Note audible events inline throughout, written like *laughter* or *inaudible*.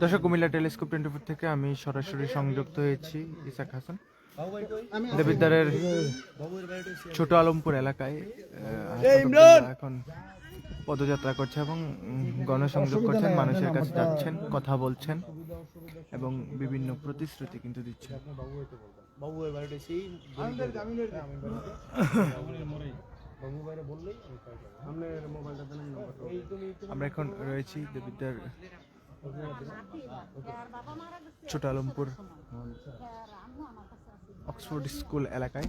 দর্শক Comilla telescope twenty four থেকে আমি সরাসরি সংযুক্ত হয়েছি ইসাক হাসান। দেবিদ্বারের ছোট আলমপুর এলাকায় এখন পদযাত্রা করছে এবং গণসংযোগ করছেন মানুষের কাছে যাচ্ছেন কথা বলছেন এবং বিভিন্ন প্রতিশ্রুতি কিন্তু দিচ্ছেন। *laughs* আমরা এখন রয়েছি দেবিদ্বার ছোট আলমপুর অক্সফোর্ড স্কুল এলাকায়।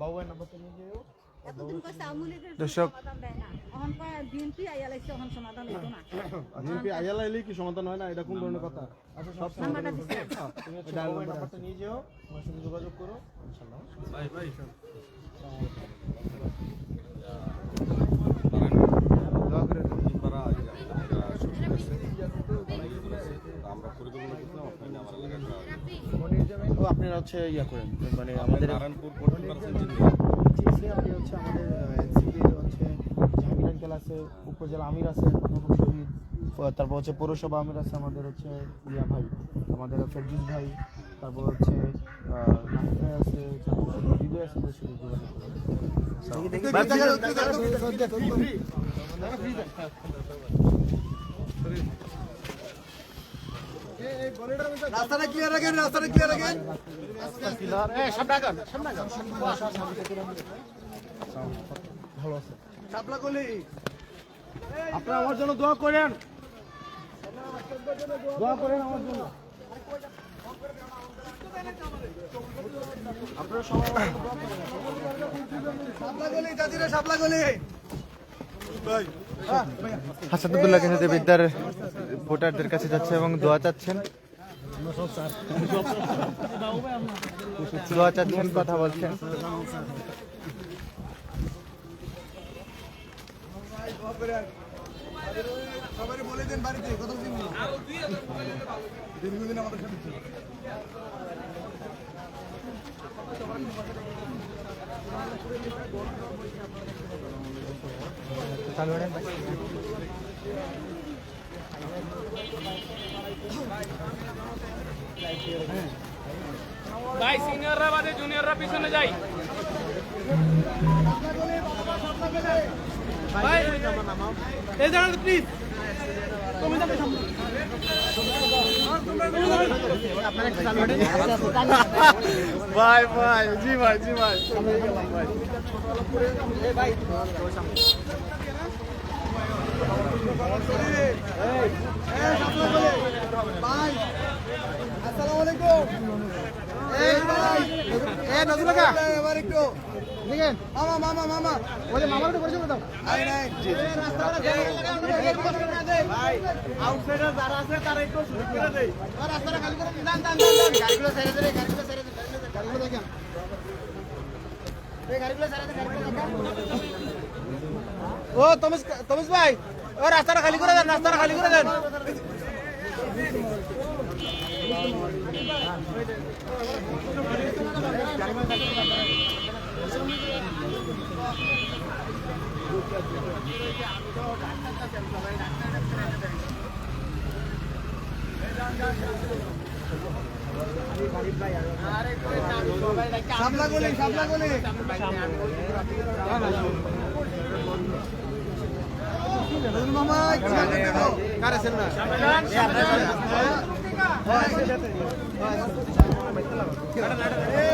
বাবুয়ের নাম্বারটা নিয়ে যাও। দর্শক বিএনপি আইয়ালা এলে কি সমাধান হয় না? এটা কোন ধরনের কথা? আচ্ছা সব নাম্বারটা নিয়ে যাও আমার সাথে যোগাযোগ করো ইনশাআল্লাহ। আপনারা হচ্ছে ইয়া করেন মানে আমাদের নারায়ণপুর পার্সেন্ট আপনি হচ্ছে আমাদের এনসিপির হচ্ছে জাহাঙ্গীর আঙ্কেল আছে উপজেলা আমির আছে শহীদ তারপর হচ্ছে পৌরসভা আমির আছে আমাদের হচ্ছে ইয়া ভাই আমাদের ফেরজুস ভাই তারপর হচ্ছে আছে হৃদয় আছে। রাস্তাটা ক্লিয়ার রাখেন রাস্তাটা ক্লিয়ার রাখেন। শাপলা কলি। আপনারা আমার জন্য দোয়া করেন। দোয়া করেন আমার জন্য। আপনারা সবাই জন্য দোয়া করেন। শাপলা কলি শাপলা কিন্তু দেবিদ্বার ভোটারদের কাছে যাচ্ছে এবং দোয়া চাচ্ছেন দোয়া চাচ্ছেন, কথা বলছেন দীর্ঘদিন আমাদের সাথে। ভাই সিনিয়ররা বাদে জুনিয়ররা পিছনে যাই। ভাই এই দাঁড়ান প্লিজ ভাই ভাই জি ভাই জি ভাই। ভাই আসসালামু আলাইকুম এই ভাই এ নজরুল এবার একটু। দেখেন মামা মামা মামা। ওই মামার তো পরিচয় দাও। আউটসাইডার যারা আছে তারা একটু শুরু করে দেই। রাস্তাটা খালি করে দান দান দান গাড়িগুলো ছেড়ে দে গাড়িগুলো ছেড়ে দে গাড়িগুলো দেখেন। এই গাড়িগুলো ছেড়ে দে গাড়িগুলো দেখেন। ও তমিস তমিস ভাই ও রাস্তাটা খালি করে দেন রাস্তাটা খালি করে দেন। সামলা গলি সামলা গলি। মামা কারে সেল না? সালাম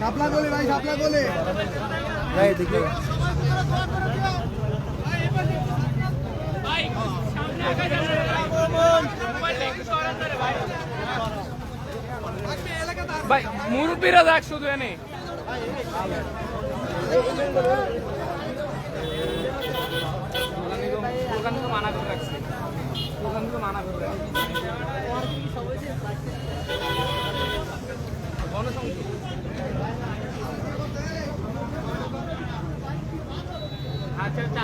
শাপলা গলি ভাই শাপলা গলি। ভাই যান ভাই মুরব্বীরা দেখ শুধু এনে। মানা করে রাখছে। মানা করে রাখছি। আচ্ছা আচ্ছা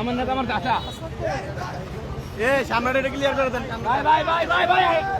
আমার নেতা আমার চাচা এ সামনে ক্লিয়ার করে দেন ভাই ভাই ভাই ভাই ভাই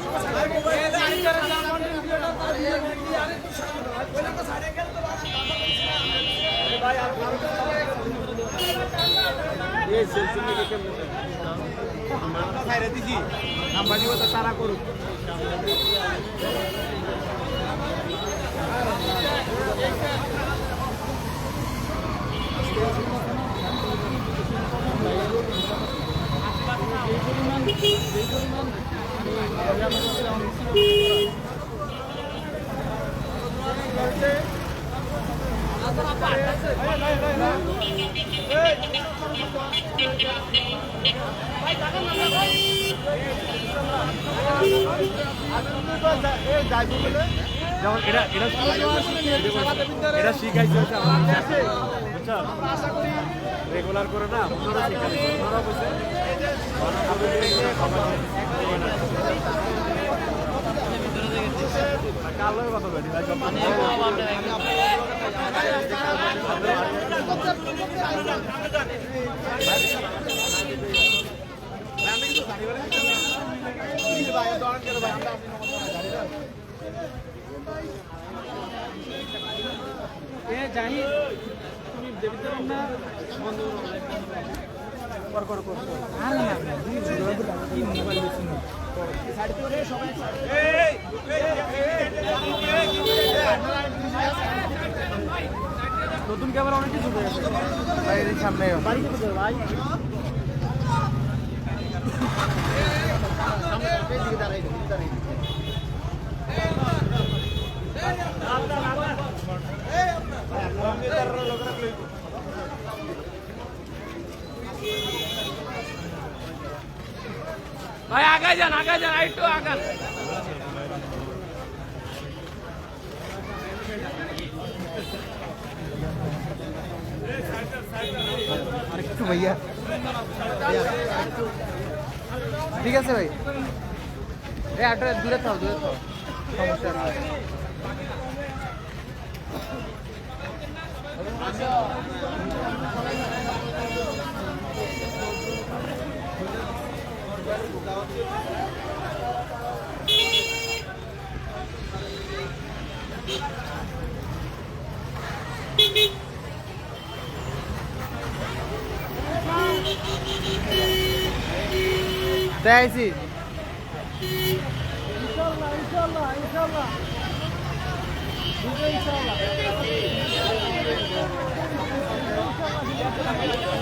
তারা করুক যেমন এটা এটা শিখাইছে। বুঝছ রেগুলার করে না ওনারা শিখাইছে ওনারা বলছে কালো কথা বলি জানি নতুন ক্যামেরা অনেক কিছু হয়ে বাইরের সামনে ভাই ভাই আগে যান আগে যান একটু আগান। একটু ভাইয়া। ঠিক আছে ভাই। এই আটটা দূরে থাও দূরে থাও। সমস্যা Daisy. İnşallah, inşallah, inşallah. Burada inşallah. İnşallah.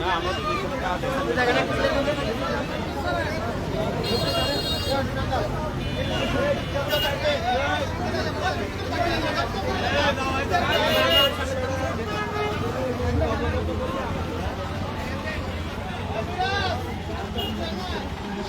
না আমরা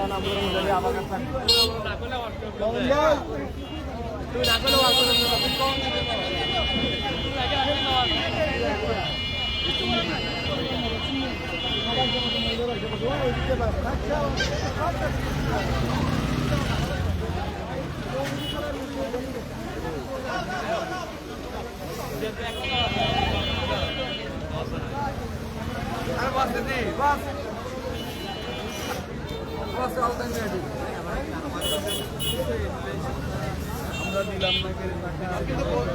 দিয়া দে দিয়া তোরা দিলাম না তোর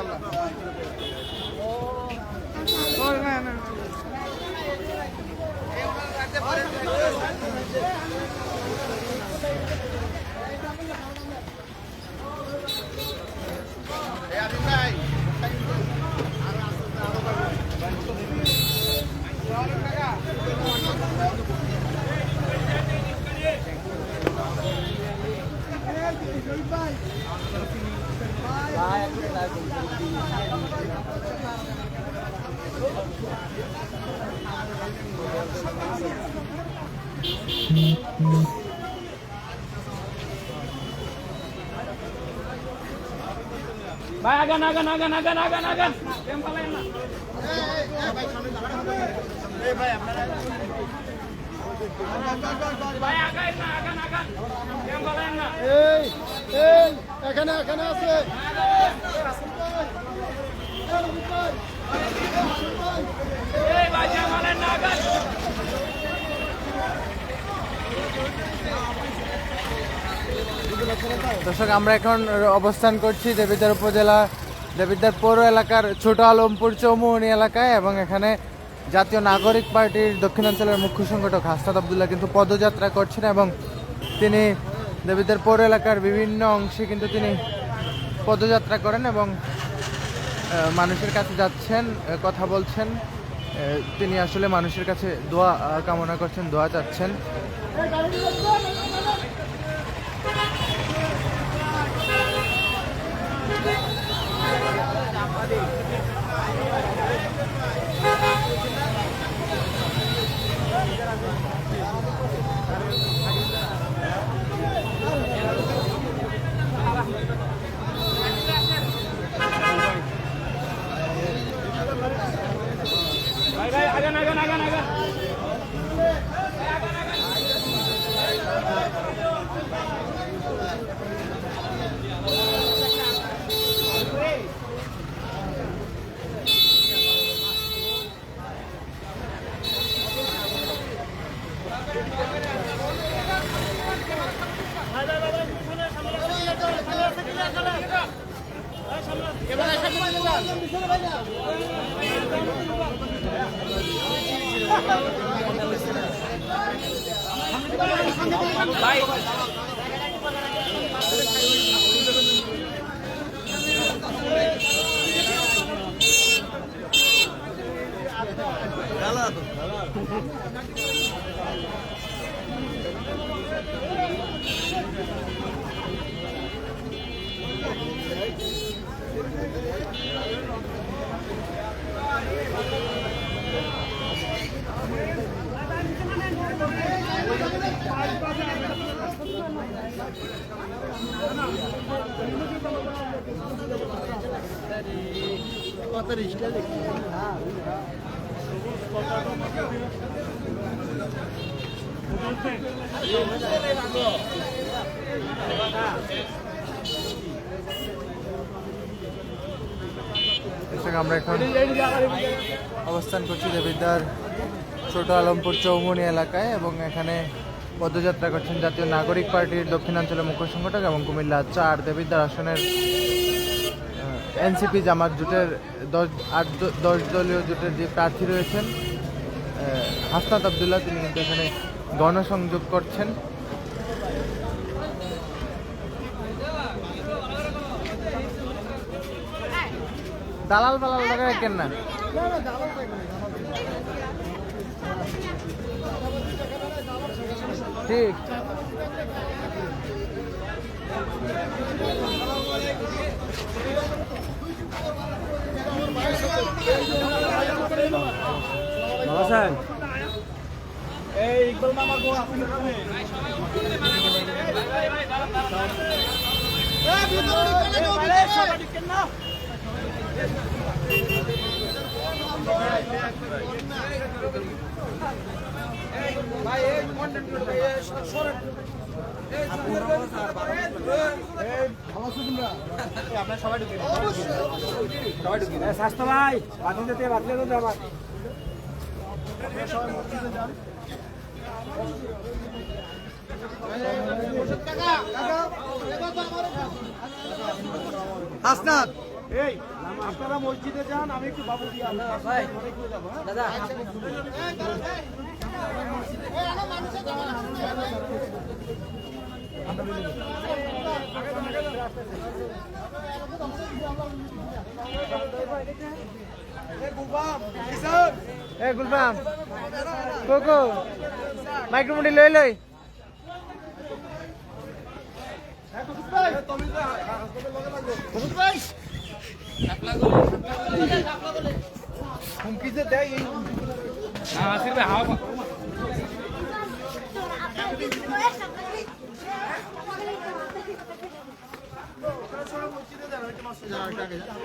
ইনশাল্লাহ ভাই আগান আগান আগান আগান আগান। আগান এখানে এখানে আছে। এই দর্শক, আমরা এখন অবস্থান করছি দেবিদ্বার উপজেলা, দেবিদ্বার পৌর এলাকার ছোট আলমপুর চৌমুহনী এলাকায় এবং এখানে জাতীয় নাগরিক পার্টির দক্ষিণাঞ্চলের মুখ্য সংগঠক হাসনাত আবদুল্লাহ কিন্তু পদযাত্রা করছেন এবং তিনি দেবীদের পৌর এলাকার বিভিন্ন অংশে কিন্তু তিনি পদযাত্রা করেন এবং মানুষের কাছে যাচ্ছেন কথা বলছেন। তিনি আসলে মানুষের কাছে দোয়া কামনা করছেন, দোয়া চাচ্ছেন। Thank you. দর্শক, আমরা এখন অবস্থান করছি দেবিদ্দার ছোট আলমপুর চৌমুনি এলাকায় এবং এখানে পদযাত্রা করছেন জাতীয় নাগরিক পার্টির দক্ষিণাঞ্চলের মুখ্য সংগঠক এবং কুমিল্লা চার দেবিদ্দার আসনের এনসিপি জামাত জোটের দশ, আট দশ দলীয় জোটের যে প্রার্থী রয়েছেন হাসনাত আবদুল্লাহ, তিনি কিন্তু এখানে গণসংযোগ করছেন। দালাল বালাল লাগায় কেন না। ঠিক। হাসান এই ইকবাল মামা গো আপনি ভাই এই কন্টেন্ট সরেন। স্বাস্থ্য ভাই বাতিল যেতে বাতিল যেতে আমার হাসনাত। এই আপনারা মসজিদে যান আমি একটু বাবু দিয়ে দাদা। এ গুলফাম কোকো মাইক্রোমুন্ডি লই লই। হুমকিতে দেয় আসির ভাই হাওয়া যান